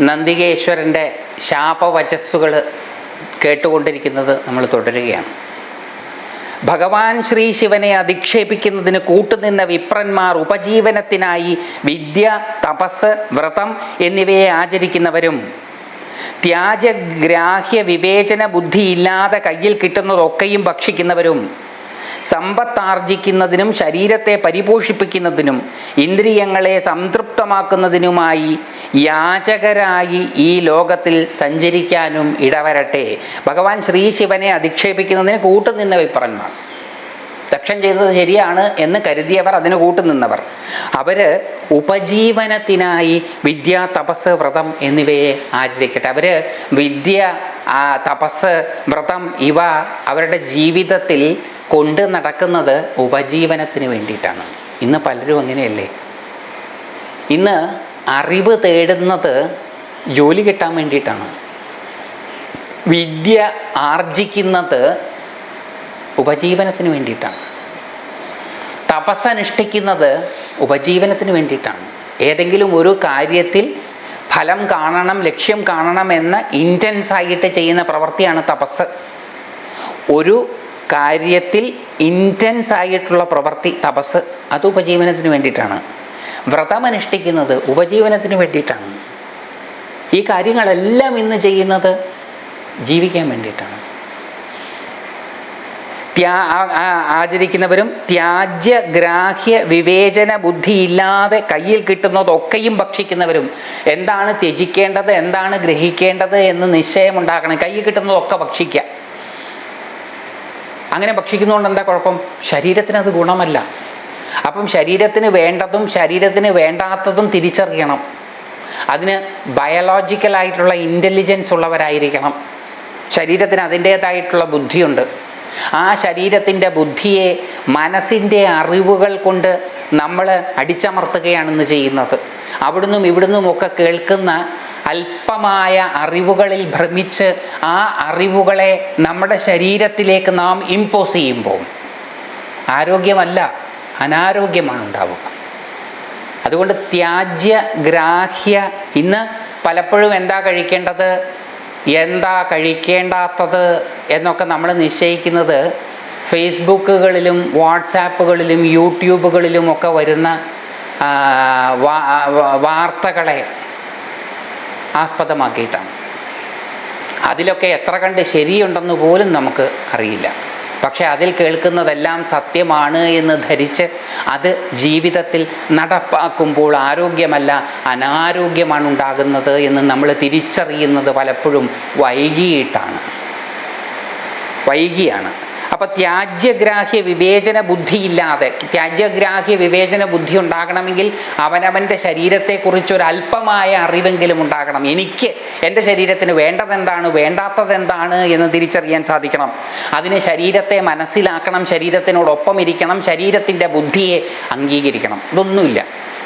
നന്ദികേശ്വരന്റെ ശാപവചസ്സുകൾ കേട്ടുകൊണ്ടിരിക്കുന്നത് നമ്മൾ തുടരുകയാണ്. ഭഗവാൻ ശ്രീ ശിവനെ അധിക്ഷേപിക്കുന്നതിന് കൂട്ടുനിന്ന വിപ്രന്മാർ ഉപജീവനത്തിനായി വിദ്യ തപസ് വ്രതം എന്നിവയെ ആചരിക്കുന്നവരും ത്യാജഗ്രാഹ്യ വിവേചന ബുദ്ധിയില്ലാതെ കയ്യിൽ കിട്ടുന്നതൊക്കെയും ഭക്ഷിക്കുന്നവരും സമ്പത്താർജിക്കുന്നതിനും ശരീരത്തെ പരിപോഷിപ്പിക്കുന്നതിനും ഇന്ദ്രിയങ്ങളെ സംതൃപ്തമാക്കുന്നതിനുമായി യാചകരായി ഈ ലോകത്തിൽ സഞ്ചരിക്കാനും ഇടവരട്ടെ. ഭഗവാൻ ശ്രീ ശിവനെ അധിക്ഷേപിക്കുന്നതിന് കൂട്ടുനിന്ന വിപ്രന്മാർ ദക്ഷൻ ചെയ്തത് ശരിയാണ് എന്ന് കരുതിയവർ അതിന് കൂട്ടുനിന്നവർ. അവർ ഉപജീവനത്തിനായി വിദ്യ തപസ് വ്രതം എന്നിവയെ ആചരിക്കട്ടെ. അവർ വിദ്യ തപസ് വ്രതം ഇവ അവരുടെ ജീവിതത്തിൽ കൊണ്ട് നടക്കുന്നത് ഉപജീവനത്തിന് വേണ്ടിയിട്ടാണ്. ഇന്ന് പലരും അങ്ങനെയല്ലേ? ഇന്ന് അറിവ് തേടുന്നത് ജോലി കിട്ടാൻ വേണ്ടിയിട്ടാണ്. വിദ്യ ആർജിക്കുന്നത് ഉപജീവനത്തിന് വേണ്ടിയിട്ടാണ്. തപസ് അനുഷ്ഠിക്കുന്നത് ഉപജീവനത്തിന് വേണ്ടിയിട്ടാണ്. ഏതെങ്കിലും ഒരു കാര്യത്തിൽ ഫലം കാണണം ലക്ഷ്യം കാണണം എന്ന ഇന്റൻസ് ആയിട്ട് ചെയ്യുന്ന പ്രവൃത്തിയാണ് തപസ് ഒരു കാര്യത്തിൽ ഇന്റൻസ് ആയിട്ടുള്ള പ്രവൃത്തി തപസ് അത് ഉപജീവനത്തിന് വേണ്ടിയിട്ടാണ്. വ്രതമനുഷ്ഠിക്കുന്നത് ഉപജീവനത്തിന് വേണ്ടിയിട്ടാണ്. ഈ കാര്യങ്ങളെല്ലാം ഇന്ന് ചെയ്യുന്നത് ജീവിക്കാൻ വേണ്ടിയിട്ടാണ്. ത്യാ ആചരിക്കുന്നവരും ത്യാജ്യ ഗ്രാഹ്യ വിവേചന ബുദ്ധിയില്ലാതെ കയ്യിൽ കിട്ടുന്നതൊക്കെയും ഭക്ഷിക്കുന്നവരും എന്താണ് ത്യജിക്കേണ്ടത് എന്താണ് ഗ്രഹിക്കേണ്ടത് എന്ന് നിശ്ചയമുണ്ടാക്കണം കയ്യിൽ കിട്ടുന്നതൊക്കെ ഭക്ഷിക്കുക. അങ്ങനെ ഭക്ഷിക്കുന്നതുകൊണ്ട് എന്താ കുഴപ്പം? ശരീരത്തിന് അത് ഗുണമല്ല. അപ്പം ശരീരത്തിന് വേണ്ടതും ശരീരത്തിന് വേണ്ടാത്തതും തിരിച്ചറിയണം. അതിന് ബയോളജിക്കലായിട്ടുള്ള ഇന്റലിജൻസ് ഉള്ളവരായിരിക്കണം. ശരീരത്തിന് അതിന്റേതായിട്ടുള്ള ബുദ്ധിയുണ്ട്. ആ ശരീരത്തിന്റെ ബുദ്ധിയെ മനസ്സിന്റെ അറിവുകൾ കൊണ്ട് നമ്മൾ അടിച്ചമർത്തുകയാണെന്ന് ചെയ്യുന്നത്. അവിടുന്നും ഇവിടുന്നും ഒക്കെ കേൾക്കുന്ന അല്പമായ അറിവുകളിൽ ഭ്രമിച്ച് ആ അറിവുകളെ നമ്മുടെ ശരീരത്തിലേക്ക് നാം ഇമ്പോസ് ചെയ്യുമ്പോൾ ആരോഗ്യമല്ല അനാരോഗ്യമാണ് ഉണ്ടാവുക അതുകൊണ്ട് ത്യാജ്യ ഗ്രാഹ്യ ഇന്ന് പലപ്പോഴും എന്താ കഴിക്കേണ്ടത്? എന്താ കഴിക്കേണ്ടാത്തത് എന്നൊക്കെ നമ്മൾ നിശ്ചയിക്കുന്നത് ഫേസ്ബുക്കുകളിലും വാട്സാപ്പുകളിലും യൂട്യൂബുകളിലും ഒക്കെ വരുന്ന വാർത്തകളെ ആസ്പദമാക്കിയിട്ടാണ്. അതിലൊക്കെ എത്ര കണ്ട് ശരിയുണ്ടെന്ന് പോലും നമുക്ക് അറിയില്ല. പക്ഷെ അതിൽ കേൾക്കുന്നതെല്ലാം സത്യമാണ് എന്ന് ധരിച്ച് അത് ജീവിതത്തിൽ നടപ്പാക്കുമ്പോൾ ആരോഗ്യമല്ല അനാരോഗ്യമാണ് ഉണ്ടാകുന്നത് എന്ന് നമ്മൾ തിരിച്ചറിയുന്നത് പലപ്പോഴും വൈകിയിട്ടാണ്. വൈകിയാണ്. അപ്പൊ ത്യാജ്യഗ്രാഹ്യ വിവേചന ബുദ്ധി ബുദ്ധിയില്ലാതെ ത്യാജ്യഗ്രാഹ്യ വിവേചന ബുദ്ധി ഉണ്ടാകണമെങ്കിൽ അവനവന്റെ അല്പമായ അറിവെങ്കിലും ഉണ്ടാകണം. എനിക്ക് എന്റെ ശരീരത്തിന് വേണ്ടതെന്താണ് വേണ്ടാത്തതെന്താണ് എന്ന് തിരിച്ചറിയാൻ സാധിക്കണം. അതിന് ശരീരത്തെ മനസ്സിലാക്കണം ശരീരത്തിനോടൊപ്പം ഇരിക്കണം ശരീരത്തിന്റെ ബുദ്ധിയെ അംഗീകരിക്കണം. ഇതൊന്നുമില്ല.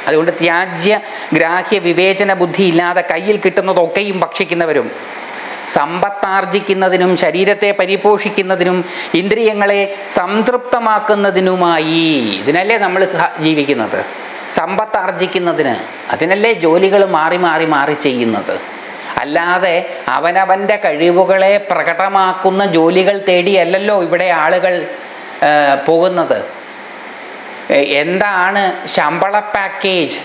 അതുകൊണ്ട് ത്യാജ്യ ഗ്രാഹ്യ വിവേചന ബുദ്ധി ഇല്ലാതെ കയ്യിൽ കിട്ടുന്നതൊക്കെയും ഭക്ഷിക്കുന്നവരും സമ്പത്താർജിക്കുന്നതിനും ശരീരത്തെ പരിപോഷിക്കുന്നതിനും ഇന്ദ്രിയങ്ങളെ സംതൃപ്തമാക്കുന്നതിനുമായി. ഇതിനല്ലേ നമ്മൾ ജീവിക്കുന്നത്? സമ്പത്താർജിക്കുന്നതിന്. അതിനല്ലേ ജോലികൾ മാറി മാറി മാറി ചെയ്യുന്നത്? അല്ലാതെ അവനവന്റെ കഴിവുകളെ പ്രകടമാക്കുന്ന ജോലികൾ തേടിയല്ലല്ലോ ഇവിടെ ആളുകൾ പോകുന്നത്. എന്താണ് ശമ്പള പാക്കേജ്?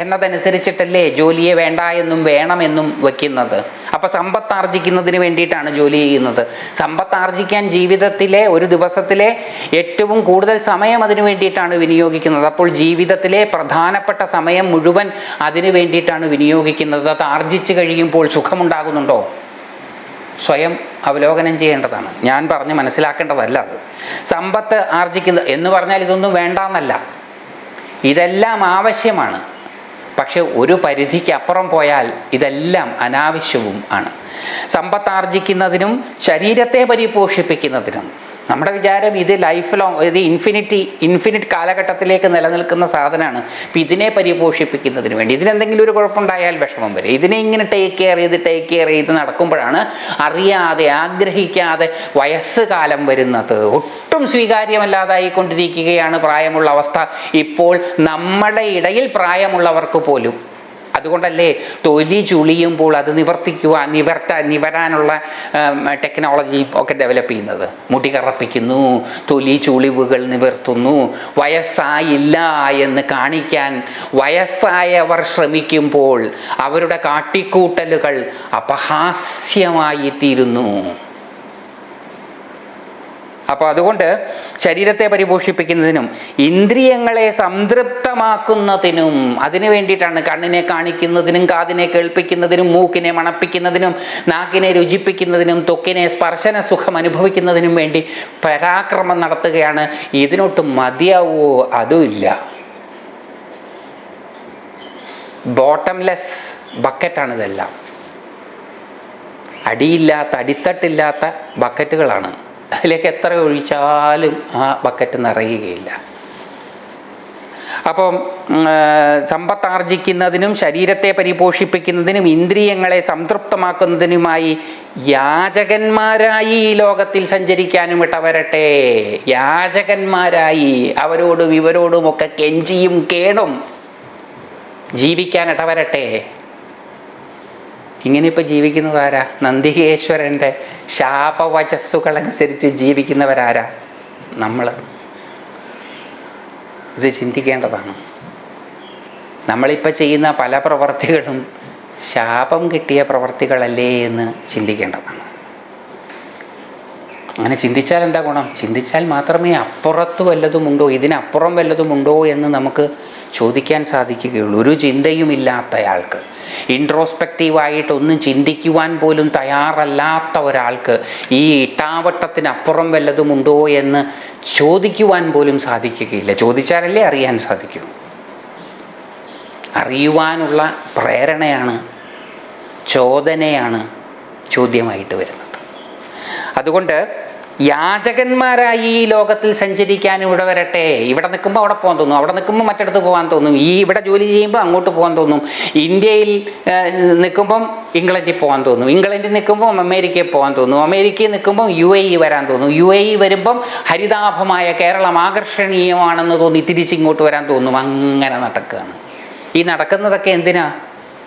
എന്നതനുസരിച്ചിട്ടല്ലേ ജോലിയെ വേണ്ട എന്നും വേണമെന്നും വയ്ക്കുന്നത് അപ്പൊ സമ്പത്ത് ആർജിക്കുന്നതിന് വേണ്ടിയിട്ടാണ് ജോലി ചെയ്യുന്നത്. സമ്പത്ത് ആർജിക്കാൻ ജീവിതത്തിലെ ഒരു ദിവസത്തിലെ ഏറ്റവും കൂടുതൽ സമയം അതിനു വേണ്ടിയിട്ടാണ് വിനിയോഗിക്കുന്നത്. അപ്പോൾ ജീവിതത്തിലെ പ്രധാനപ്പെട്ട സമയം മുഴുവൻ അതിനു വേണ്ടിയിട്ടാണ് വിനിയോഗിക്കുന്നത്. അത് ആർജിച്ചു കഴിയുമ്പോൾ സുഖമുണ്ടാകുന്നുണ്ടോ? സ്വയം അവലോകനം ചെയ്യേണ്ടതാണ്. ഞാൻ പറഞ്ഞ് മനസ്സിലാക്കേണ്ടതല്ല അത്. സമ്പത്ത് ആർജിക്കുന്ന എന്ന് പറഞ്ഞാൽ ഇതൊന്നും വേണ്ടാന്നല്ല. ഇതെല്ലാം ആവശ്യമാണ്. പക്ഷെ ഒരു പരിധിക്ക് അപ്പുറം പോയാൽ ഇതെല്ലാം അനാവശ്യവും ആണ്. സമ്പത്താർജിക്കുന്നതിനും ശരീരത്തെ പരിപോഷിപ്പിക്കുന്നതിനും നമ്മുടെ വിചാരം ഇത് ലൈഫ് ലോങ് ഇത് ഇൻഫിനിറ്റി ഇൻഫിനിറ്റ് കാലഘട്ടത്തിലേക്ക് നിലനിൽക്കുന്ന സാധനമാണ്. അപ്പം ഇതിനെ പരിപോഷിപ്പിക്കുന്നതിന് വേണ്ടി ഇതിനെന്തെങ്കിലും ഒരു കുഴപ്പമുണ്ടായാൽ വിഷമം വരും. ഇതിനെ ഇങ്ങനെ ടേക്ക് കെയർ ചെയ്ത് ടേക്ക് കെയർ ചെയ്ത് നടക്കുമ്പോഴാണ് അറിയാതെ ആഗ്രഹിക്കാതെ വയസ്സ് കാലം വരുന്നത്. ഒട്ടും സ്വീകാര്യമല്ലാതായിക്കൊണ്ടിരിക്കുകയാണ് പ്രായമുള്ള അവസ്ഥ. ഇപ്പോൾ നമ്മുടെ ഇടയിൽ പ്രായമുള്ളവർക്ക് പോലും അതുകൊണ്ടല്ലേ തൊലി ചുളിയുമ്പോൾ അത് നിവർത്തിക്കുക നിവർത്ത നിവരാനുള്ള ടെക്നോളജിയും ഒക്കെ ഡെവലപ്പ് ചെയ്യുന്നത്. മുടി കറപ്പിക്കുന്നു തൊലി ചുളിവുകൾ നിവർത്തുന്നു വയസ്സായില്ല എന്ന് കാണിക്കാൻ വയസ്സായവർ ശ്രമിക്കുമ്പോൾ അവരുടെ കാട്ടിക്കൂട്ടലുകൾ അപഹാസ്യമായി തീരുന്നു അപ്പോൾ അതുകൊണ്ട് ശരീരത്തെ പരിപോഷിപ്പിക്കുന്നതിനും ഇന്ദ്രിയങ്ങളെ സംതൃപ്തമാക്കുന്നതിനും അതിനു വേണ്ടിയിട്ടാണ് കണ്ണിനെ കാണിക്കുന്നതിനും കാതിനെ കേൾപ്പിക്കുന്നതിനും മൂക്കിനെ മണപ്പിക്കുന്നതിനും നാക്കിനെ രുചിപ്പിക്കുന്നതിനും തൊക്കിനെ സ്പർശന സുഖം അനുഭവിക്കുന്നതിനും വേണ്ടി പരാക്രമം നടത്തുകയാണ്. ഇതിനൊട്ട് മതിയാവോ? അതുമില്ല. ബോട്ടംലെസ് ബക്കറ്റാണ് ഇതെല്ലാം. അടിയില്ലാത്ത അടിത്തട്ടില്ലാത്ത ബക്കറ്റുകളാണ്. അതിലേക്ക് എത്ര ഒഴിച്ചാലും ആ ബക്കറ്റ് നിറയുകയില്ല. അപ്പം സമ്പത്താർജിക്കുന്നതിനും ശരീരത്തെ പരിപോഷിപ്പിക്കുന്നതിനും ഇന്ദ്രിയങ്ങളെ സംതൃപ്തമാക്കുന്നതിനുമായി യാചകന്മാരായി ഈ ലോകത്തിൽ സഞ്ചരിക്കാനും ഇട്ടവരട്ടെ യാചകന്മാരായി അവരോടും ഇവരോടുമൊക്കെ കെഞ്ചിയും കേണും ജീവിക്കാൻ ഇടവരട്ടെ. ഇങ്ങനെ ഇപ്പം ജീവിക്കുന്നത് ആരാ? നന്ദികേശ്വരന്റെ ശാപവചസ്സുകൾ അനുസരിച്ച് ജീവിക്കുന്നവരാരാ? നമ്മൾ ഇത് ചിന്തിക്കേണ്ടതാണ്. നമ്മളിപ്പോൾ ചെയ്യുന്ന പല പ്രവർത്തികളും ശാപം കിട്ടിയ പ്രവർത്തികളല്ലേ എന്ന് ചിന്തിക്കേണ്ടതാണ്. അങ്ങനെ ചിന്തിച്ചാൽ എന്താ ഗുണം? ചിന്തിച്ചാൽ മാത്രമേ അപ്പുറത്ത് വല്ലതുമുണ്ടോ? ഇതിനപ്പുറം വല്ലതുമുണ്ടോ എന്ന് നമുക്ക് ചോദിക്കാൻ സാധിക്കുകയുള്ളൂ. ഒരു ചിന്തയും ഇല്ലാത്തയാൾക്ക് ഇൻട്രോസ്പെക്റ്റീവായിട്ട് ഒന്നും ചിന്തിക്കുവാൻ പോലും തയ്യാറല്ലാത്ത ഒരാൾക്ക് ഈ ഇട്ടാവട്ടത്തിനപ്പുറം വല്ലതുമുണ്ടോ എന്ന് ചോദിക്കുവാൻ പോലും സാധിക്കുകയില്ല. ചോദിച്ചാലല്ലേ അറിയാൻ സാധിക്കൂ. അറിയുവാനുള്ള പ്രേരണയാണ് ചോദനയാണ് ചോദ്യമായിട്ട് വരുന്നത്. അതുകൊണ്ട് യാചകന്മാരായി ഈ ലോകത്തിൽ സഞ്ചരിക്കാൻ ഇവിടെ വരട്ടെ. ഇവിടെ നിൽക്കുമ്പോൾ അവിടെ പോകാൻ തോന്നും. അവിടെ നിൽക്കുമ്പോൾ മറ്റിടത്ത് പോകാൻ തോന്നും. ഈ ഇവിടെ ജോലി ചെയ്യുമ്പോൾ അങ്ങോട്ട് പോകാൻ തോന്നും. ഇന്ത്യയിൽ നിൽക്കുമ്പം ഇംഗ്ലണ്ടിൽ പോകാൻ തോന്നും. ഇംഗ്ലണ്ടിൽ നിൽക്കുമ്പം അമേരിക്കയിൽ പോകാൻ തോന്നും. അമേരിക്കയിൽ നിൽക്കുമ്പം യു എ ഇ വരാൻ തോന്നും. യു എ ഇ വരുമ്പം ഹരിതാഭമായ കേരളം ആകർഷണീയമാണെന്ന് തോന്നി തിരിച്ചിങ്ങോട്ട് വരാൻ തോന്നും. അങ്ങനെ നടക്കുകയാണ് ഈ നടക്കുന്നതൊക്കെ എന്തിനാ?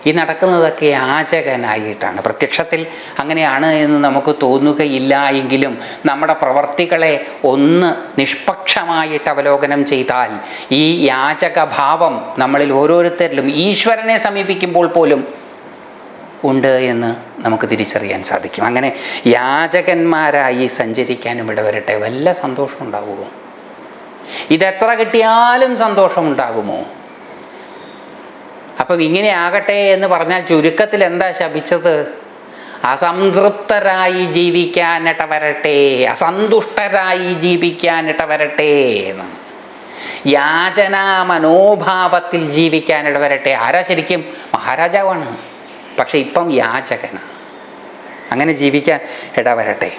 ഈ നടക്കുന്നതൊക്കെ യാചകനായിട്ടാണ് പ്രത്യക്ഷത്തിൽ അങ്ങനെയാണ് എന്ന് നമുക്ക് തോന്നുകയില്ല എങ്കിലും നമ്മുടെ പ്രവർത്തികളെ ഒന്ന് നിഷ്പക്ഷമായിട്ട് അവലോകനം ചെയ്താൽ ഈ യാചകഭാവം നമ്മളിൽ ഓരോരുത്തരിലും ഈശ്വരനെ സമീപിക്കുമ്പോൾ പോലും ഉണ്ട് എന്ന് നമുക്ക് തിരിച്ചറിയാൻ സാധിക്കും. അങ്ങനെ യാചകന്മാരായി സഞ്ചരിക്കാനും ഇടവരട്ടെ വല്ല സന്തോഷം ഉണ്ടാകുമോ ഇതെത്ര കിട്ടിയാലും സന്തോഷമുണ്ടാകുമോ? അപ്പം ഇങ്ങനെ ആകട്ടെ എന്ന് പറഞ്ഞാൽ ചുരുക്കത്തിൽ എന്താ ശപിച്ചത്? അസംതൃപ്തരായി ജീവിക്കാനിട്ട വരട്ടെ അസന്തുഷ്ടരായി ജീവിക്കാനിട്ട വരട്ടെ എന്ന്. യാചനാ മനോഭാവത്തിൽ ജീവിക്കാനിട വരട്ടെ. ആരാ ശരിക്കും? മഹാരാജാവാണ്. പക്ഷെ ഇപ്പം യാചകനാണ് അങ്ങനെ ജീവിക്കാൻ ഇടവരട്ടെ.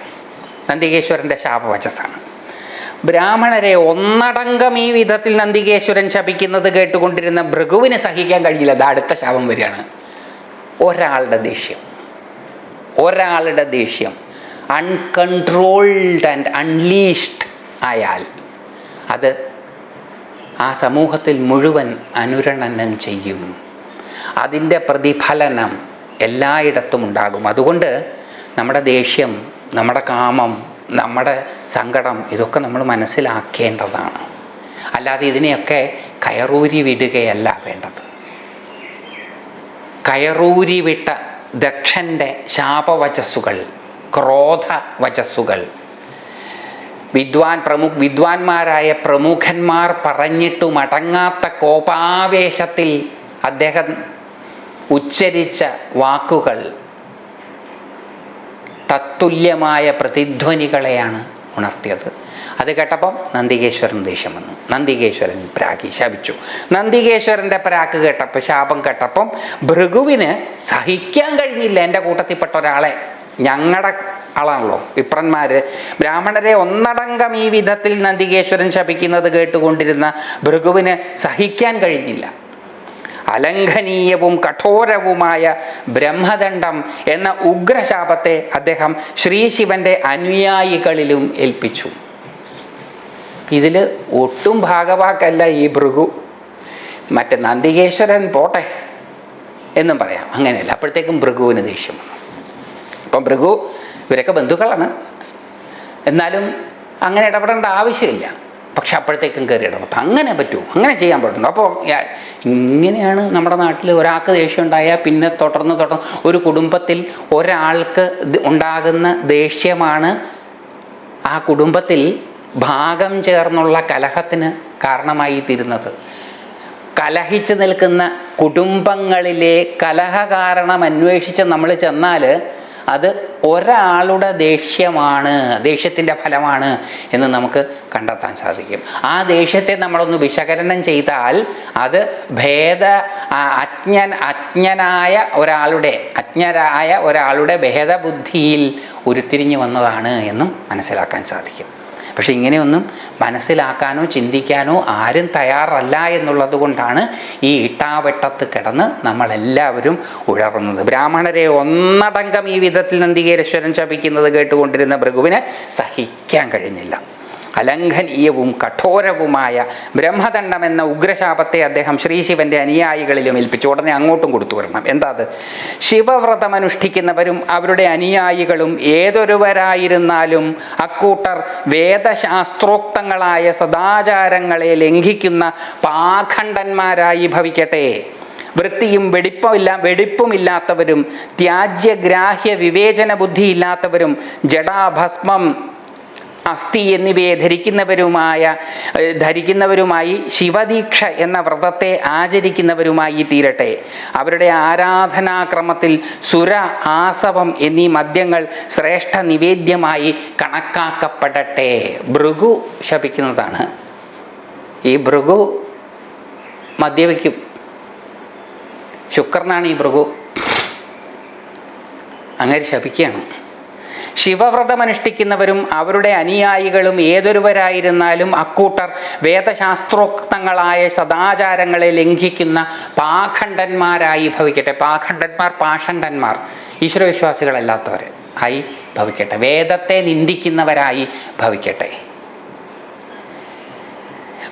നന്ദികേശ്വരന്റെ ശാപവചസ്സാണ്. ബ്രാഹ്മണരെ ഒന്നടങ്കം ഈ വിധത്തിൽ നന്ദികേശ്വരൻ ശപിക്കുന്നത് കേട്ടുകൊണ്ടിരുന്ന ഭൃഗുവിന് സഹിക്കാൻ കഴിയില്ല. അത് അടുത്ത ശാപം വരികയാണ്. ഒരാളുടെ ദേഷ്യം. ഒരാളുടെ ദേഷ്യം. അൺകൺട്രോൾഡ് ആൻഡ് അൺലീഷ്ഡ് ആയാൽ അത് ആ സമൂഹത്തിൽ മുഴുവൻ അനുരണനം ചെയ്യും. അതിന്റെ പ്രതിഫലനം എല്ലായിടത്തും ഉണ്ടാകും. അതുകൊണ്ട് നമ്മുടെ ദേഷ്യം നമ്മുടെ കാമം നമ്മുടെ സങ്കടം ഇതൊക്കെ നമ്മൾ മനസ്സിലാക്കേണ്ടതാണ്. അല്ലാതെ ഇതിനെയൊക്കെ കയറൂരി വിടുകയല്ല വേണ്ടത്. കയറൂരി വിട്ട ദക്ഷന്റെ ശാപവചസ്സുകൾ ക്രോധ വചസ്സുകൾ വിദ്വാൻ പ്രമു വിദ്വാൻമാരായ പ്രമുഖന്മാർ പറഞ്ഞിട്ടു മടങ്ങാത്ത കോപാവേശത്തിൽ അദ്ദേഹം ഉച്ചരിച്ച വാക്കുകൾ തത്തുല്യമായ പ്രതിധ്വനികളെയാണ് ഉണർത്തിയത്. അത് കേട്ടപ്പം നന്ദികേശ്വരൻ ദേഷ്യം വന്നു. നന്ദികേശ്വരൻ പ്രാഗി ശപിച്ചു. നന്ദികേശ്വരന്റെ പ്രാക്ക് കേട്ടപ്പോൾ ശാപം കേട്ടപ്പം ഭൃഗുവിന് സഹിക്കാൻ കഴിഞ്ഞില്ല എന്റെ കൂട്ടത്തിൽപ്പെട്ട ഒരാളെ. ഞങ്ങളുടെ ആളാണല്ലോ. വിപ്രന്മാർ ബ്രാഹ്മണരെ ഒന്നടങ്കം ഈ വിധത്തിൽ നന്ദികേശ്വരൻ ശപിക്കുന്നത് കേട്ടുകൊണ്ടിരുന്ന ഭൃഗുവിന് സഹിക്കാൻ കഴിഞ്ഞില്ല. അലംഘനീയവും കഠോരവുമായ ബ്രഹ്മദണ്ഡം എന്ന ഉഗ്രശാപത്തെ അദ്ദേഹം ശ്രീശിവന്റെ അനുയായികളിലും ഏൽപ്പിച്ചു. ഇതിൽ ഒട്ടും ഭാഗവാക്കല്ല ഈ ഭൃഗു. മറ്റേ നന്ദികേശ്വരൻ പോട്ടെ എന്നും പറയാം. അങ്ങനെയല്ല അപ്പോഴത്തേക്കും ഭൃഗുവിന് ദേഷ്യം അപ്പം ഭൃഗു ഇവരൊക്കെ ബന്ധുക്കളാണ്. എന്നാലും അങ്ങനെ ഇടപെടേണ്ട ആവശ്യമില്ല. പക്ഷെ അപ്പോഴത്തേക്കും കയറി ഇടപെട്ടു അങ്ങനെ പറ്റൂ. അങ്ങനെ ചെയ്യാൻ പറ്റുന്നു അപ്പോൾ ഇങ്ങനെയാണ് നമ്മുടെ നാട്ടിൽ ഒരാൾക്ക് ദേഷ്യം ഉണ്ടായാൽ പിന്നെ തുടർന്ന് തുടർന്ന് ഒരു കുടുംബത്തിൽ ഒരാൾക്ക് ഉണ്ടാകുന്ന ദേഷ്യമാണ് ആ കുടുംബത്തിൽ ഭാഗം ചേർന്നുള്ള കലഹത്തിന് കാരണമായി തീരുന്നത്. കലഹിച്ചു നിൽക്കുന്ന കുടുംബങ്ങളിലെ കലഹ കാരണം അന്വേഷിച്ച് നമ്മൾ ചെന്നാൽ അത് ഒരാളുടെ ദേഷ്യമാണ് ദേഷ്യത്തിന്റെ ഫലമാണ് എന്ന് നമുക്ക് കണ്ടെത്താൻ സാധിക്കും. ആ ദേഷ്യത്തെ നമ്മളൊന്ന് വിശകലനം ചെയ്താൽ അത് ഭേദ അജ്ഞൻ അജ്ഞനായ ഒരാളുടെ അജ്ഞരായ ഒരാളുടെ ഭേദബുദ്ധിയിൽ ഉരുത്തിരിഞ്ഞു വന്നതാണ് എന്നും മനസ്സിലാക്കാൻ സാധിക്കും. പക്ഷെ ഇങ്ങനെയൊന്നും മനസ്സിലാക്കാനോ ചിന്തിക്കാനോ ആരും തയ്യാറല്ല എന്നുള്ളത് കൊണ്ടാണ് ഈ ഇട്ടാവട്ടത്ത് കിടന്ന് നമ്മളെല്ലാവരും ഉഴറുന്നത്. ബ്രാഹ്മണരെ ഒന്നടങ്കം ഈ വിധത്തിൽ നന്ദികേശ്വരൻ ശപിക്കുന്നത് കേട്ടുകൊണ്ടിരുന്ന ഭൃഗുവിന് സഹിക്കാൻ കഴിഞ്ഞില്ല. അലംഘനീയവും കഠോരവുമായ ബ്രഹ്മദണ്ഡം എന്ന ഉഗ്രശാപത്തെ അദ്ദേഹം ശ്രീശിവന്റെ അനുയായികളിലും ഏൽപ്പിച്ചു. ഉടനെ അങ്ങോട്ടും കൊടുത്തു വരണം. എന്താ അത്? ശിവവ്രതം അനുഷ്ഠിക്കുന്നവരും അവരുടെ അനുയായികളും ഏതൊരുവരായിരുന്നാലും അക്കൂട്ടർ വേദശാസ്ത്രോക്തങ്ങളായ സദാചാരങ്ങളെ ലംഘിക്കുന്ന പാഖണ്ഡന്മാരായി ഭവിക്കട്ടെ. വൃത്തിയും വെടിപ്പമില്ല വെടിപ്പുമില്ലാത്തവരും ത്യാജ്യഗ്രാഹ്യ വിവേചന ബുദ്ധി ഇല്ലാത്തവരും ജടാഭസ്മം അസ്ഥി എന്നിവയെ ധരിക്കുന്നവരുമായ ധരിക്കുന്നവരുമായി ശിവദീക്ഷ എന്ന വ്രതത്തെ ആചരിക്കുന്നവരുമായി തീരട്ടെ. അവരുടെ ആരാധനാക്രമത്തിൽ സുര ആസവം എന്നീ മദ്യങ്ങൾ ശ്രേഷ്ഠ നിവേദ്യമായി കണക്കാക്കപ്പെടട്ടെ. ഭൃഗു ശപിക്കുന്നതാണ്. ഈ ഭൃഗു മദ്യപിക്കും. ശുക്രനാണ് ഈ ഭൃഗു. അങ്ങനെ ശപിക്കുകയാണ്. ശിവവ്രതം അനുഷ്ഠിക്കുന്നവരും അവരുടെ അനുയായികളും ഏതൊരുവരായിരുന്നാലും അക്കൂട്ടർ വേദശാസ്ത്രോക്തങ്ങളായ സദാചാരങ്ങളെ ലംഘിക്കുന്ന പാഖണ്ഡന്മാരായി ഭവിക്കട്ടെ. പാഖണ്ഡന്മാർ പാഷണ്ഡന്മാർ. ഈശ്വരവിശ്വാസികളല്ലാത്തവർ ആയി ഭവിക്കട്ടെ. വേദത്തെ നിന്ദിക്കുന്നവരായി ഭവിക്കട്ടെ.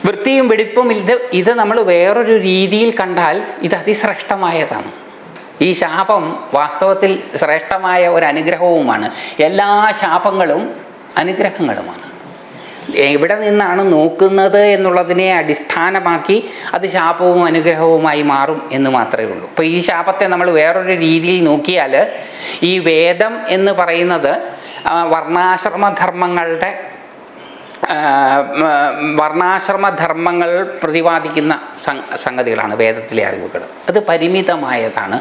വൃത്തിയും വെടിപ്പും ഇത് ഇത് നമ്മൾ വേറൊരു രീതിയിൽ കണ്ടാൽ ഇത് അതിശ്രേഷ്ഠമായതാണ്. ഈ ശാപം വാസ്തവത്തിൽ ശ്രേഷ്ഠമായ ഒരു അനുഗ്രഹവുമാണ്. എല്ലാ ശാപങ്ങളും അനുഗ്രഹങ്ങളുമാണ്. എവിടെ നിന്നാണ് നോക്കുന്നത് എന്നുള്ളതിനെ അടിസ്ഥാനമാക്കി അത് ശാപവും അനുഗ്രഹവുമായി മാറും എന്ന് മാത്രമേ ഉള്ളൂ. അപ്പോൾ ഈ ശാപത്തെ നമ്മൾ വേറൊരു രീതിയിൽ നോക്കിയാൽ ഈ വേദം എന്ന് പറയുന്നത് വർണാശ്രമധർമ്മങ്ങളുടെ ആ, ധർമ്മങ്ങൾ പ്രതിപാദിക്കുന്ന സംഗതികളാണ് വേദത്തിലെ അറിവുകൾ. അത് പരിമിതമായതാണ്.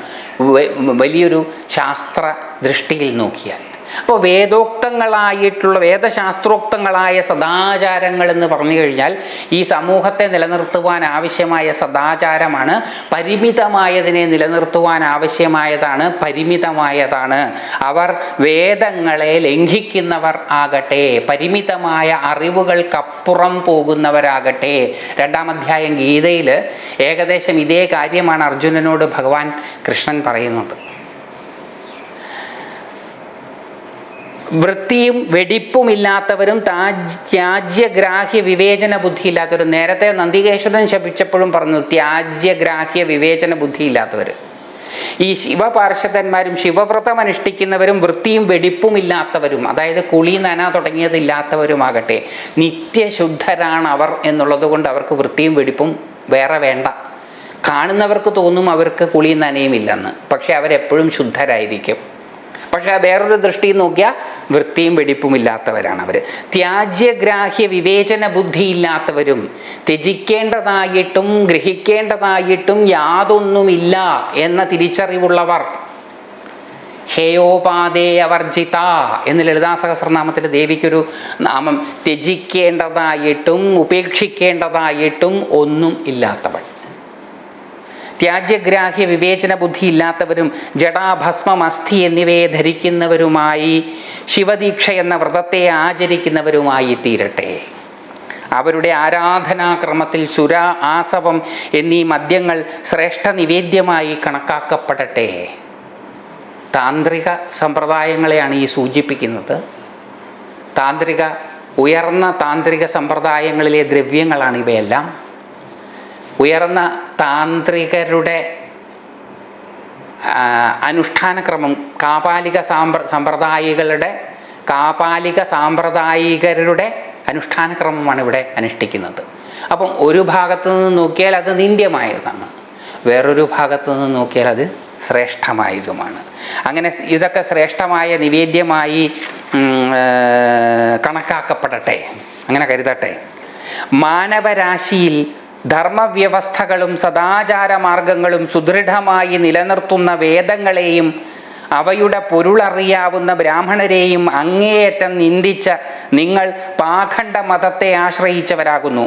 വലിയൊരു ശാസ്ത്ര ദൃഷ്ടിയിൽ നോക്കിയാൽ. അപ്പോൾ വേദോക്തങ്ങളായിട്ടുള്ള വേദശാസ്ത്രോക്തങ്ങളായ സദാചാരങ്ങൾ എന്ന് പറഞ്ഞു കഴിഞ്ഞാൽ ഈ സമൂഹത്തെ നിലനിർത്തുവാൻ ആവശ്യമായ സദാചാരമാണ്. പരിമിതമായതിനെ നിലനിർത്തുവാൻ ആവശ്യമായതാണ് പരിമിതമായതാണ്. അവർ വേദങ്ങളെ ലംഘിക്കുന്നവർ ആകട്ടെ പരിമിതമായ അറിവുകൾക്കപ്പുറം പോകുന്നവരാകട്ടെ. രണ്ടാം അധ്യായം ഗീതയിൽ ഏകദേശം ഇതേ കാര്യമാണ് അർജുനനോട് ഭഗവാൻ കൃഷ്ണൻ പറയുന്നത്. വൃത്തിയും വെടിപ്പുമില്ലാത്തവരും താജ് ത്യാജ്യഗ്രാഹ്യ വിവേചന ബുദ്ധി ഇല്ലാത്തവരും നേരത്തെ നന്ദികേശ്വരൻ ശപിച്ചപ്പോഴും പറഞ്ഞു ത്യാജ്യഗ്രാഹ്യ വിവേചന ബുദ്ധി ഇല്ലാത്തവർ ഈ ശിവപാർഷദന്മാരും ശിവവ്രതം അനുഷ്ഠിക്കുന്നവരും വൃത്തിയും വെടിപ്പും ഇല്ലാത്തവരും അതായത് കുളി നന തുടങ്ങിയതില്ലാത്തവരുമാകട്ടെ നിത്യശുദ്ധരാണ് അവർ എന്നുള്ളത് കൊണ്ട് അവർക്ക് വൃത്തിയും വെടിപ്പും വേറെ വേണ്ട. കാണുന്നവർക്ക് തോന്നും അവർക്ക് കുളി നനയും ഇല്ലെന്ന് പക്ഷെ അവരെപ്പോഴും ശുദ്ധരായിരിക്കും. പക്ഷെ വേറൊരു ദൃഷ്ടിയിൽ നോക്കിയാൽ വൃത്തിയും വെടിപ്പും ഇല്ലാത്തവരാണ് അവർ ത്യാജ്യഗ്രാഹ്യ വിവേചന ബുദ്ധി ഇല്ലാത്തവരും ത്യജിക്കേണ്ടതായിട്ടും ഗ്രഹിക്കേണ്ടതായിട്ടും യാതൊന്നുമില്ല എന്ന തിരിച്ചറിവുള്ളവർ. ഹേയോപാദേയവർജിത എന്ന് ലളിതാ സഹസ്രനാമത്തിൽ ദേവിക്കൊരു നാമം. ത്യജിക്കേണ്ടതായിട്ടും ഉപേക്ഷിക്കേണ്ടതായിട്ടും ഒന്നും ഇല്ലാത്തവൾ. ത്യാജ്യഗ്രാഹ്യ വിവേചന ബുദ്ധി ഇല്ലാത്തവരും ജടാഭസ്മം അസ്ഥി എന്നിവയെ ധരിക്കുന്നവരുമായി ശിവദീക്ഷ എന്ന വ്രതത്തെ ആചരിക്കുന്നവരുമായി തീരട്ടെ. അവരുടെ ആരാധനാക്രമത്തിൽ സുര ആസവം എന്നീ മദ്യങ്ങൾ ശ്രേഷ്ഠ നിവേദ്യമായി കണക്കാക്കപ്പെടട്ടെ. താന്ത്രിക സമ്പ്രദായങ്ങളെയാണ് ഈ സൂചിപ്പിക്കുന്നത്. താന്ത്രിക ഉയർന്ന താന്ത്രിക സമ്പ്രദായങ്ങളിലെ ദ്രവ്യങ്ങളാണ് ഇവയെല്ലാം. ഉയർന്ന താന്ത്രികരുടെ അനുഷ്ഠാനക്രമം കാപാലിക സാമ്പ്ര സമ്പ്രദായികളുടെ കാപാലിക സാമ്പ്രദായികരുടെ അനുഷ്ഠാനക്രമമാണ് ഇവിടെ അനുഷ്ഠിക്കുന്നത്. അപ്പം ഒരു ഭാഗത്തു നിന്ന് നോക്കിയാൽ അത് നിന്ദ്യമായതാണ്. വേറൊരു ഭാഗത്തു നിന്ന് നോക്കിയാൽ അത് ശ്രേഷ്ഠമായതുമാണ്. അങ്ങനെ ഇതൊക്കെ ശ്രേഷ്ഠമായ നിവേദ്യമായി കണക്കാക്കപ്പെടട്ടെ. അങ്ങനെ കരുതട്ടെ. മാനവരാശിയിൽ ധർമ്മവ്യവസ്ഥകളും സദാചാരമാർഗങ്ങളും സുദൃഢമായി നിലനിർത്തുന്ന വേദങ്ങളെയും അവയുടെ പൊരുളറിയാവുന്ന ബ്രാഹ്മണരെയും അങ്ങേയറ്റം നിന്ദിച്ച നിങ്ങൾ പാഖണ്ഡ മതത്തെ ആശ്രയിച്ചവരാകുന്നു.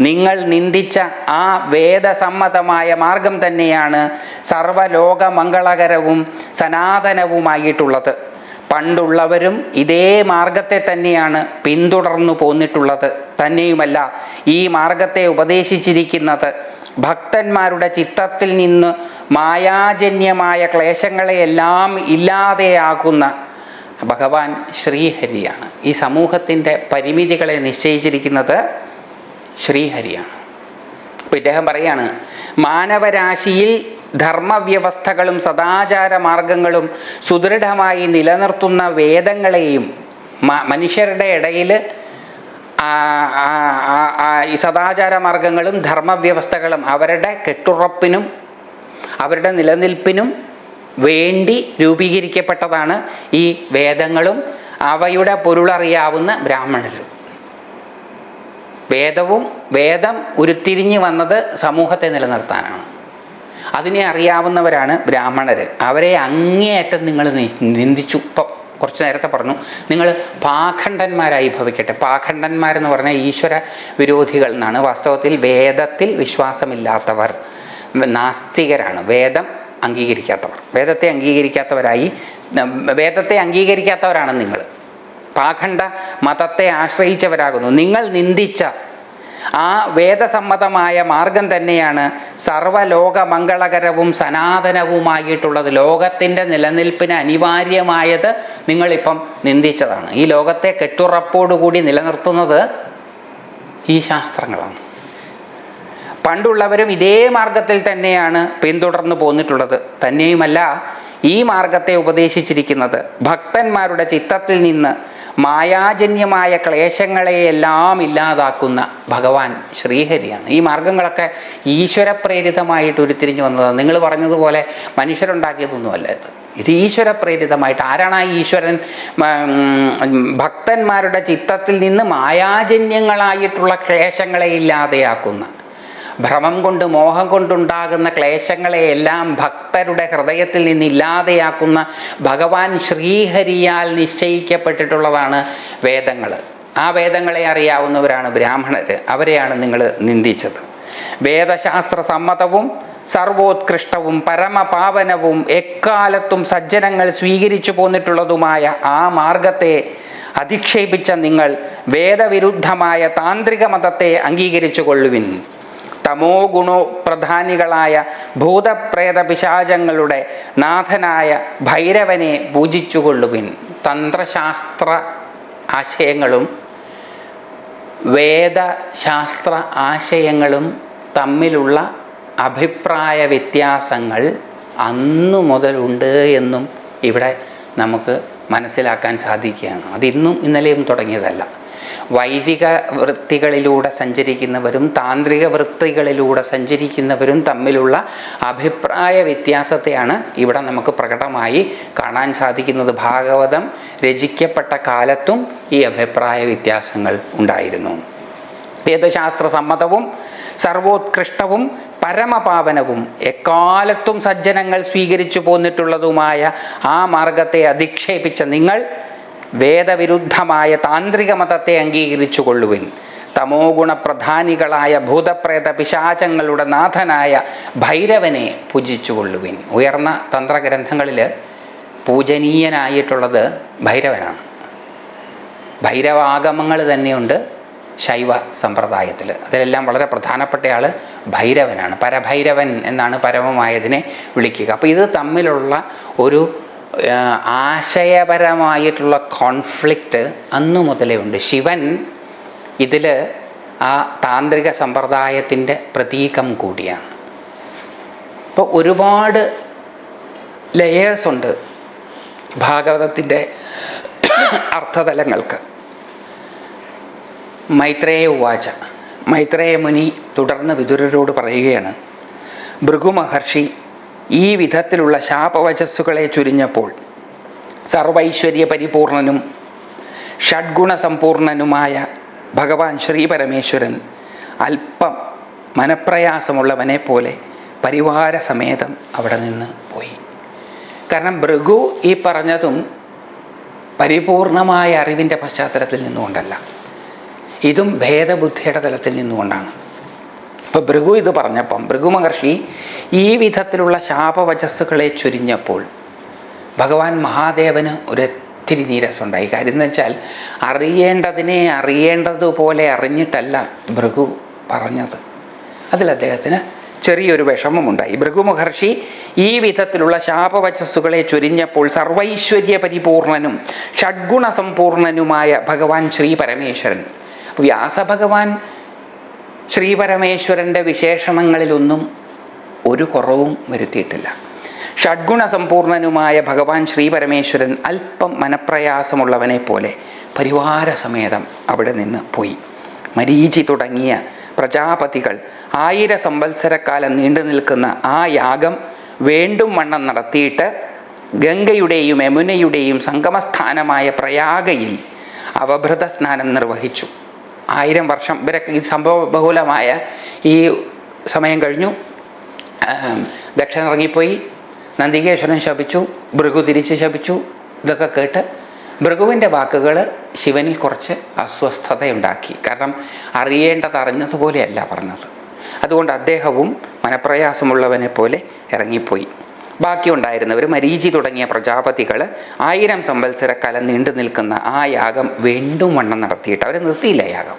നിങ്ങൾ നിന്ദിച്ച ആ വേദസമ്മതമായ മാർഗം തന്നെയാണ് സർവലോക മംഗളകരവും സനാതനവുമായിട്ടുള്ളത്. പണ്ടുള്ളവരും ഇതേ മാർഗത്തെ തന്നെയാണ് പിന്തുടർന്നു പോന്നിട്ടുള്ളത്. തന്നെയുമല്ല ഈ മാർഗത്തെ ഉപദേശിച്ചിരിക്കുന്നത് ഭക്തന്മാരുടെ ചിത്തത്തിൽ നിന്ന് മായാജന്യമായ ക്ലേശങ്ങളെയെല്ലാം ഇല്ലാതെയാകുന്ന ഭഗവാൻ ശ്രീഹരിയാണ്. ഈ സമൂഹത്തിന്റെ പരിമിതികളെ നിശ്ചയിച്ചിരിക്കുന്നത് ശ്രീഹരിയാണ്. അപ്പോൾ ഇദ്ദേഹം പറയാണ് മാനവരാശിയിൽ ധർമ്മവ്യവസ്ഥകളും സദാചാര മാർഗങ്ങളും സുദൃഢമായി നിലനിർത്തുന്ന വേദങ്ങളെയും മനുഷ്യരുടെ ഇടയിൽ ഈ സദാചാര മാർഗങ്ങളും ധർമ്മവ്യവസ്ഥകളും അവരുടെ കെട്ടുറപ്പിനും അവരുടെ നിലനിൽപ്പിനും വേണ്ടി രൂപീകരിക്കപ്പെട്ടതാണ് ഈ വേദങ്ങളും അവയുടെ പൊരുളറിയാവുന്ന ബ്രാഹ്മണരും. വേദവും വേദം ഉരുത്തിരിഞ്ഞു വന്നത് സമൂഹത്തെ നിലനിർത്താനാണ്. അതിനെ അറിയാവുന്നവരാണ് ബ്രാഹ്മണർ അവരെ അങ്ങേയറ്റം നിങ്ങൾ നിന്ദിച്ചു. ഇപ്പം കുറച്ച് നേരത്തെ പറഞ്ഞു നിങ്ങൾ പാഖണ്ഡന്മാരായി ഭവിക്കട്ടെ. പാഖണ്ഡന്മാരെന്ന് പറഞ്ഞാൽ ഈശ്വര വിരോധികൾ എന്നാണ്. വാസ്തവത്തിൽ വേദത്തിൽ വിശ്വാസമില്ലാത്തവർ നാസ്തികരാണ്. വേദം അംഗീകരിക്കാത്തവർ. വേദത്തെ അംഗീകരിക്കാത്തവരായി വേദത്തെ അംഗീകരിക്കാത്തവരാണ് നിങ്ങൾ പാഖണ്ഡ മതത്തെ ആശ്രയിച്ചവരാകുന്നു. നിങ്ങൾ നിന്ദിച്ച ആ വേദസമ്മതമായ മാർഗം തന്നെയാണ് സർവലോകമംഗളകരവും സനാതനവുമായിട്ടുള്ളത്. ലോകത്തിന്റെ നിലനിൽപ്പിന് അനിവാര്യമായത് നിങ്ങളിപ്പം നിന്ദിച്ചതാണ്. ഈ ലോകത്തെ കെട്ടുറപ്പോടുകൂടി നിലനിർത്തുന്നത് ഈ ശാസ്ത്രങ്ങളാണ്. പണ്ടുള്ളവരും ഇതേ മാർഗത്തിൽ തന്നെയാണ് പിന്തുടർന്നു പോന്നിട്ടുള്ളത്. തന്നെയുമല്ല ഈ മാർഗത്തെ ഉപദേശിച്ചിരിക്കുന്നത്. ഭക്തന്മാരുടെ ചിത്തത്തിൽ നിന്ന് മായാജന്യമായ ക്ലേശങ്ങളെയെല്ലാം ഇല്ലാതാക്കുന്ന ഭഗവാൻ ശ്രീഹരിയാണ്. ഈ മാർഗങ്ങളൊക്കെ ഈശ്വരപ്രേരിതമായിട്ട് ഉരുത്തിരിഞ്ഞു വന്നതാണ്. നിങ്ങൾ പറഞ്ഞതുപോലെ മനുഷ്യരുണ്ടാക്കിയതൊന്നുമല്ല ഇത്. ഇത് ഈശ്വരപ്രേരിതമായിട്ട് ആരാണ് ആ ഈശ്വരൻ ഭക്തന്മാരുടെ ചിത്തത്തിൽ നിന്ന് മായാജന്യങ്ങളായിട്ടുള്ള ക്ലേശങ്ങളെ ഇല്ലാതെയാക്കുന്ന ഭ്രമം കൊണ്ട് മോഹം കൊണ്ടുണ്ടാകുന്ന ക്ലേശങ്ങളെയെല്ലാം ഭക്തരുടെ ഹൃദയത്തിൽ നിന്ന് ഇല്ലാതെയാക്കുന്ന ഭഗവാൻ ശ്രീഹരിയാൽ നിശ്ചയിക്കപ്പെട്ടിട്ടുള്ളതാണ് വേദങ്ങൾ. ആ വേദങ്ങളെ അറിയാവുന്നവരാണ് ബ്രാഹ്മണർ അവരെയാണ് നിങ്ങൾ നിന്ദിച്ചത്. വേദശാസ്ത്ര സമ്മതവും സർവോത്കൃഷ്ടവും പരമപാവനവും എക്കാലത്തും സജ്ജനങ്ങൾ സ്വീകരിച്ചു പോന്നിട്ടുള്ളതുമായ ആ മാർഗത്തെ അധിക്ഷേപിച്ച നിങ്ങൾ വേദവിരുദ്ധമായ താന്ത്രിക മതത്തെ അംഗീകരിച്ചു കൊള്ളുവിൻ. തമോ ഗുണോ പ്രധാനികളായ ഭൂതപ്രേത പിശാചങ്ങളുടെ നാഥനായ ഭൈരവനെ പൂജിച്ചുകൊള്ളുവിൻ. തന്ത്രശാസ്ത്ര ആശയങ്ങളും വേദശാസ്ത്ര ആശയങ്ങളും തമ്മിലുള്ള അഭിപ്രായ വ്യത്യാസങ്ങൾ അന്നു മുതലുണ്ട് എന്നും ഇവിടെ നമുക്ക് മനസ്സിലാക്കാൻ സാധിക്കുകയാണ്. അതിന്നും ഇന്നലെയും തുടങ്ങിയതല്ല. വൈദിക വൃത്തികളിലൂടെ സഞ്ചരിക്കുന്നവരും താന്ത്രിക വൃത്തികളിലൂടെ സഞ്ചരിക്കുന്നവരും തമ്മിലുള്ള അഭിപ്രായ വ്യത്യാസത്തെയാണ് ഇവിടെ നമുക്ക് പ്രകടമായി കാണാൻ സാധിക്കുന്നത്. ഭാഗവതം രചിക്കപ്പെട്ട കാലത്തും ഈ അഭിപ്രായ വ്യത്യാസങ്ങൾ ഉണ്ടായിരുന്നു. വേദശാസ്ത്ര സമ്മതവും സർവോത്കൃഷ്ടവും പരമപാവനവും എക്കാലത്തും സജ്ജനങ്ങൾ സ്വീകരിച്ചു പോന്നിട്ടുള്ളതുമായ ആ മാർഗത്തെ അധിക്ഷേപിച്ച നിങ്ങൾ വേദവിരുദ്ധമായ താന്ത്രിക മതത്തെ അംഗീകരിച്ചു കൊള്ളുവിൻ തമോ ഗുണപ്രധാനികളായ ഭൂതപ്രേത പിശാചങ്ങളുടെ നാഥനായ ഭൈരവനെ പൂജിച്ചു കൊള്ളുവിൻ ഉയർന്ന തന്ത്രഗ്രന്ഥങ്ങളിൽ പൂജനീയനായിട്ടുള്ളത് ഭൈരവനാണ്. ഭൈരവാഗമങ്ങൾ തന്നെയുണ്ട് ശൈവ സമ്പ്രദായത്തിൽ അതിലെല്ലാം വളരെ പ്രധാനപ്പെട്ട ആൾ ഭൈരവനാണ്. പരഭൈരവൻ എന്നാണ് പരമമായതിനെ വിളിക്കുക. അപ്പോൾ ഇത് തമ്മിലുള്ള ഒരു ആശയപരമായിട്ടുള്ള കോൺഫ്ലിക്റ്റ് അന്നു മുതലേ ഉണ്ട്. ശിവൻ ഇതിൽ ആ താന്ത്രിക സമ്പ്രദായത്തിന്റെ പ്രതീകം കൂടിയാണ്. അപ്പോൾ ഒരുപാട് ലെയേഴ്സ് ഉണ്ട് ഭാഗവതത്തിന്റെ അർത്ഥതലങ്ങൾക്ക്. മൈത്രേയ ഉവാച മൈത്രേയ മുനി തുടർന്ന് വിദുരരോട് പറയുകയാണ് ഭൃഗു മഹർഷി ഈ വിധത്തിലുള്ള ശാപവചസ്സുകളെ ചുരിഞ്ഞപ്പോൾ സർവൈശ്വര്യ പരിപൂർണനും ഷഡ്ഗുണസമ്പൂർണനുമായ ഭഗവാൻ ശ്രീ പരമേശ്വരൻ അല്പം മനപ്രയാസമുള്ളവനെ പോലെ പരിവാര സമേതം അവിടെ നിന്ന് പോയി. കാരണം ഭൃഗു ഈ പറഞ്ഞതും പരിപൂർണമായ അറിവിന്റെ പശ്ചാത്തലത്തിൽ നിന്നുകൊണ്ടല്ല. ഇതും ഭേദബുദ്ധിയുടെ തലത്തിൽ നിന്നുകൊണ്ടാണ്. ഇപ്പൊ ഭൃഗു ഇത് പറഞ്ഞപ്പം ഭൃഗു മഹർഷി ഈ വിധത്തിലുള്ള ശാപവചസ്സുകളെ ചൊരിഞ്ഞപ്പോൾ ഭഗവാൻ മഹാദേവന് ഒരൊത്തിരി നീരസമുണ്ടായി. കാര്യം എന്ന് വെച്ചാൽ അറിയേണ്ടതിനെ അറിയേണ്ടതുപോലെ അറിഞ്ഞിട്ടല്ല ഭൃഗു പറഞ്ഞത്. അതിൽ അദ്ദേഹത്തിന് ചെറിയൊരു വിഷമമുണ്ടായി. ഭൃഗു മഹർഷി ഈ വിധത്തിലുള്ള ശാപവചസ്സുകളെ ചൊരിഞ്ഞപ്പോൾ സർവൈശ്വര്യ പരിപൂർണനും ഷഡ്ഗുണസമ്പൂർണനുമായ ഭഗവാൻ ശ്രീ പരമേശ്വരൻ വ്യാസഭഗവാൻ ശ്രീ പരമേശ്വരന്റെ വിശേഷണങ്ങളിലൊന്നും ഒരു കുറവും വരുത്തിയിട്ടില്ല. ഷഡ്ഗുണസമ്പൂർണനുമായ ഭഗവാൻ ശ്രീപരമേശ്വരൻ അല്പം മനപ്രയാസമുള്ളവനെ പോലെ പരിവാര സമേതം അവിടെ നിന്ന് പോയി. മരീചി തുടങ്ങിയ പ്രജാപതികൾ ആയിര സംവത്സരക്കാലം നീണ്ടു നിൽക്കുന്ന ആ യാഗം വേണ്ടും വണ്ണം നടത്തിയിട്ട് ഗംഗയുടെയും യമുനയുടെയും സംഗമസ്ഥാനമായ പ്രയാഗയിൽ അവഭൃത സ്നാനം നിർവഹിച്ചു. ആയിരം വർഷം. ഇവരൊക്കെ ഈ സംഭവ ബഹുലമായ ഈ സമയം കഴിഞ്ഞു. ദക്ഷൻ ഇറങ്ങിപ്പോയി നന്ദികേശ്വരൻ ശപിച്ചു. ഭൃഗു തിരിച്ച് ശപിച്ചു. ഇതൊക്കെ കേട്ട് ഭൃഗുവിന്റെ വാക്കുകൾ ശിവനിൽ കുറച്ച് അസ്വസ്ഥതയുണ്ടാക്കി. കാരണം അറിയേണ്ടത് അറിഞ്ഞതുപോലെയല്ല പറഞ്ഞത്. അതുകൊണ്ട് അദ്ദേഹവും മനപ്രയാസമുള്ളവനെ പോലെ ഇറങ്ങിപ്പോയി. ബാക്കിയുണ്ടായിരുന്നവർ മരീചി തുടങ്ങിയ പ്രജാപതികൾ ആയിരം സംവത്സരക്കാലം നീണ്ടു നിൽക്കുന്ന ആ യാഗം വീണ്ടും വണ്ണം നടത്തിയിട്ട് അവർ നിർത്തിയില്ല യാഗം.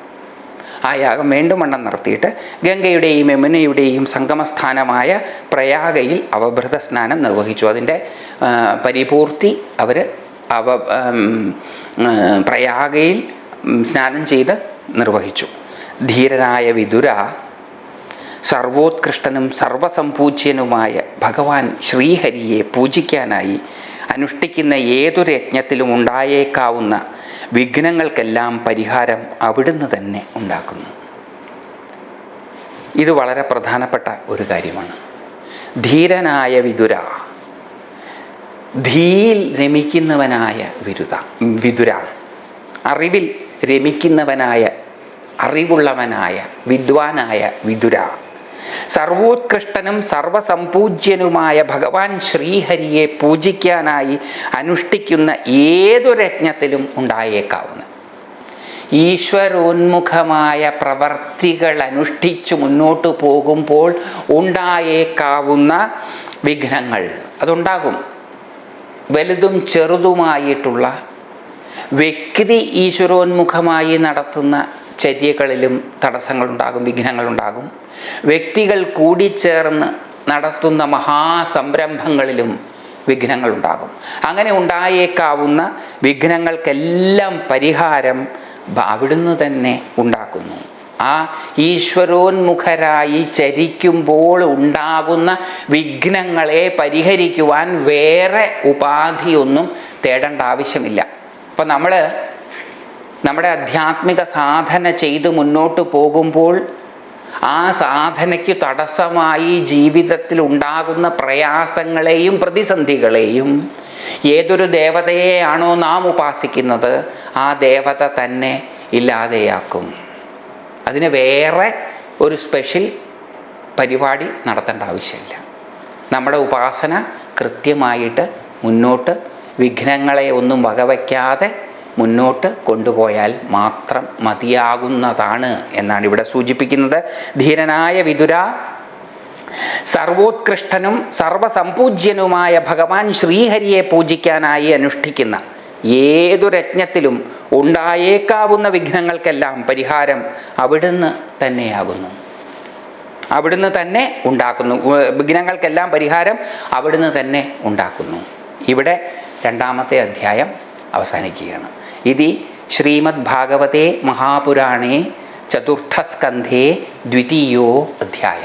ആ യാഗം വീണ്ടും വണ്ണം നടത്തിയിട്ട് ഗംഗയുടെയും യമുനയുടെയും സംഗമസ്ഥാനമായ പ്രയാഗയിൽ അവഭൃത സ്നാനം നിർവഹിച്ചു. അതിന്റെ പരിപൂർത്തി അവർ അവ പ്രയാഗയിൽ സ്നാനം ചെയ്ത് നിർവഹിച്ചു. ധീരനായ വിതുര സർവോത്കൃഷ്ടനും സർവസംപൂജ്യനുമായ ഭഗവാൻ ശ്രീഹരിയെ പൂജിക്കാനായി അനുഷ്ഠിക്കുന്ന ഏതൊരു യജ്ഞത്തിലും ഉണ്ടായേക്കാവുന്ന വിഘ്നങ്ങൾക്കെല്ലാം പരിഹാരം അവിടുന്ന് തന്നെ ഉണ്ടാക്കുന്നു. ഇത് വളരെ പ്രധാനപ്പെട്ട ഒരു കാര്യമാണ്. ധീരനായ വിതുര ധീയിൽ രമിക്കുന്നവനായ വിരുത വിതുര അറിവിൽ രമിക്കുന്നവനായ അറിവുള്ളവനായ വിദ്വാനായ വിതുര സർവോത്കൃഷ്ടനും സർവസംപൂജ്യനുമായ ഭഗവാൻ ശ്രീഹരിയെ പൂജിക്കാനായി അനുഷ്ഠിക്കുന്ന ഏതൊരു യജ്ഞത്തിലും ഉണ്ടായേക്കാവുന്ന ഈശ്വരോന്മുഖമായ പ്രവർത്തികൾ അനുഷ്ഠിച്ചു മുന്നോട്ട് പോകുമ്പോൾ ഉണ്ടായേക്കാവുന്ന വിഘ്നങ്ങൾ അതുണ്ടാകും. വലുതും ചെറുതുമായിട്ടുള്ള വ്യക്തി ഈശ്വരോന്മുഖമായി നടത്തുന്ന ചര്യകളിലും തടസ്സങ്ങളുണ്ടാകും വിഘ്നങ്ങളുണ്ടാകും. വ്യക്തികൾ കൂടിച്ചേർന്ന് നടത്തുന്ന മഹാസംരംഭങ്ങളിലും വിഘ്നങ്ങളുണ്ടാകും. അങ്ങനെ ഉണ്ടായേക്കാവുന്ന വിഘ്നങ്ങൾക്കെല്ലാം പരിഹാരം അവിടുന്ന് തന്നെ ഉണ്ടാക്കുന്നു. ആ ഈശ്വരോന്മുഖരായി ചരിക്കുമ്പോൾ ഉണ്ടാകുന്ന വിഘ്നങ്ങളെ പരിഹരിക്കുവാൻ വേറെ ഉപാധിയൊന്നും തേടേണ്ട ആവശ്യമില്ല. അപ്പം നമ്മൾ നമ്മുടെ ആധ്യാത്മിക സാധന ചെയ്ത് മുന്നോട്ട് പോകുമ്പോൾ ആ സാധനയ്ക്ക് തടസ്സമായി ജീവിതത്തിൽ ഉണ്ടാകുന്ന പ്രയാസങ്ങളെയും പ്രതിസന്ധികളെയും ഏതൊരു ദേവതയെയാണോ നാം ഉപാസിക്കുന്നത് ആ ദേവത തന്നെ ഇല്ലാതെയാക്കും. അതിന് വേറെ ഒരു സ്പെഷ്യൽ പരിപാടി നടത്തേണ്ട ആവശ്യമില്ല. നമ്മുടെ ഉപാസന കൃത്യമായിട്ട് മുന്നോട്ട് വിഘ്നങ്ങളെ ഒന്നും വകവയ്ക്കാതെ മുന്നോട്ട് കൊണ്ടുപോയാൽ മാത്രം മതിയാകുന്നതാണ് എന്നാണ് ഇവിടെ സൂചിപ്പിക്കുന്നത്. ധീരനായ വിതുര സർവോത്കൃഷ്ടനും സർവസംപൂജ്യനുമായ ഭഗവാൻ ശ്രീഹരിയെ പൂജിക്കാനായി അനുഷ്ഠിക്കുന്ന ഏതു രജ്ഞത്തിലും ഉണ്ടായേക്കാവുന്ന വിഘ്നങ്ങൾക്കെല്ലാം പരിഹാരം അവിടുന്ന് തന്നെയാകുന്നു. അവിടുന്ന് തന്നെ ഉണ്ടാക്കുന്നു. വിഘ്നങ്ങൾക്കെല്ലാം പരിഹാരം അവിടുന്ന് തന്നെ ഉണ്ടാക്കുന്നു. ഇവിടെ രണ്ടാമത്തെ അധ്യായം അവസാനിക്കുകയാണ്. ഇതി ശ്രീമദ് ഭാഗവതേ മഹാപുരാണേ ചതുർത്ഥസ്കന്ധേ ദ്വിതീയോ അധ്യായ